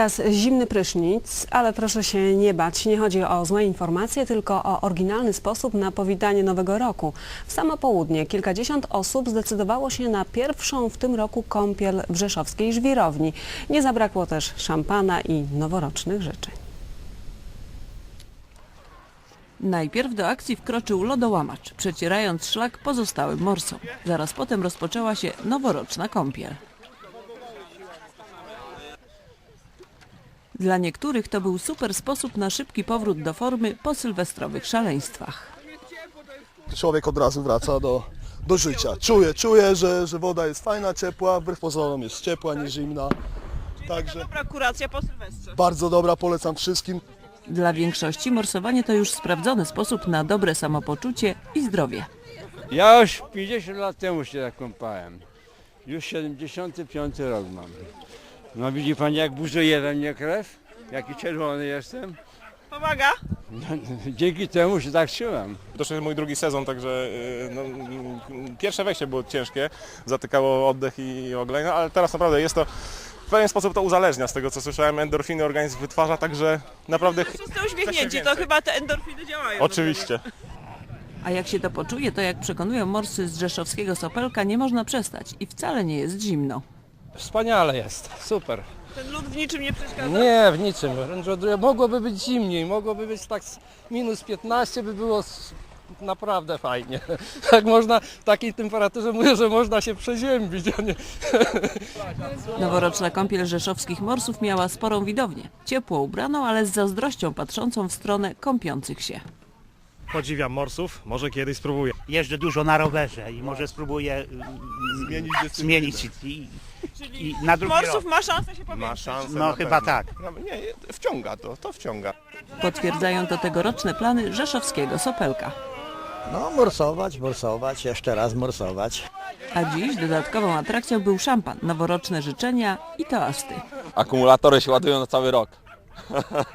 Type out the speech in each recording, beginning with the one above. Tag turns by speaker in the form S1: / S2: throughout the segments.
S1: Teraz zimny prysznic, ale proszę się nie bać. Nie chodzi o złe informacje, tylko o oryginalny sposób na powitanie nowego roku. W samo południe kilkadziesiąt osób zdecydowało się na pierwszą w tym roku kąpiel w rzeszowskiej żwirowni. Nie zabrakło też szampana i noworocznych życzeń.
S2: Najpierw do akcji wkroczył lodołamacz, przecierając szlak pozostałym morsom. Zaraz potem rozpoczęła się noworoczna kąpiel. Dla niektórych to był super sposób na szybki powrót do formy po sylwestrowych szaleństwach.
S3: człowiek od razu wraca do, do życia. Czuje, czuje, że, że woda jest fajna, ciepła, wbrew pozorom jest ciepła, nie zimna. Także
S4: Dobra kuracja po Sylwestrze.
S3: bardzo dobra, polecam wszystkim.
S2: Dla większości morsowanie to już sprawdzony sposób na dobre samopoczucie i zdrowie.
S5: Ja już 50 lat temu się tak kąpałem. Już 75 rok mam. No widzi pani jak buzuje we mnie krew? Jaki czerwony jestem?
S4: Pomaga?
S5: No, dzięki temu się tak trzymam.
S6: To już jest mój drugi sezon, także y, no, mm, pierwsze wejście było ciężkie, zatykało oddech i oglej, no, ale teraz naprawdę jest to w pewien sposób to uzależnia z tego co słyszałem, endorfiny organizm wytwarza, także naprawdę ch-
S4: Wszyscy uśmiechnięci,
S6: się
S4: to
S6: więcej.
S4: chyba te endorfiny działają.
S6: oczywiście.
S2: A jak się to poczuje, to jak przekonują morscy z rzeszowskiego Sopelka, nie można przestać i wcale nie jest zimno.
S7: Wspaniale jest, super.
S4: Ten lód w niczym nie przeszkadza.
S7: Nie, w niczym. Mogłoby być zimniej, mogłoby być tak z minus 15 by było s- naprawdę fajnie. Tak można, w takiej temperaturze mówię, że można się przeziębić, a nie...
S2: Noworoczna kąpiel rzeszowskich morsów miała sporą widownię. Ciepło ubraną, ale z zazdrością patrzącą w stronę kąpiących się.
S8: Podziwiam morsów, może kiedyś spróbuję.
S9: jeżdżę dużo na rowerze i może spróbuję mm,
S3: Zmienić
S9: zmienić i,
S4: Czyli
S9: i na drugi
S4: morsów
S9: rok.
S4: ma szansę się powiększyć.
S10: Ma szansę.
S9: No
S10: na
S9: chyba
S10: pewno.
S9: tak.
S10: No, Nie, wciąga to, to wciąga.
S2: Potwierdzają to tegoroczne plany rzeszowskiego Sopelka.
S11: No, morsować, morsować, jeszcze raz morsować.
S2: A dziś dodatkową atrakcją był szampan, noworoczne życzenia i toasty.
S12: Akumulatory się ładują na cały rok.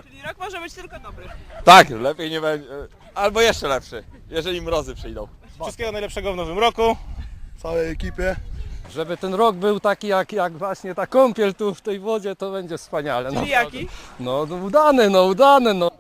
S4: Czyli rok może być tylko dobry.
S12: Tak, lepiej nie będzie. Albo jeszcze lepszy, jeżeli mrozy przyjdą.
S6: Wszystkiego najlepszego w nowym roku.
S3: Całej ekipie.
S7: Żeby ten rok był taki jak, jak właśnie ta kąpiel tu w tej wodzie, to będzie wspaniale.
S4: Czyli
S7: naprawdę.
S4: jaki?
S7: No, no udany, no udany, no.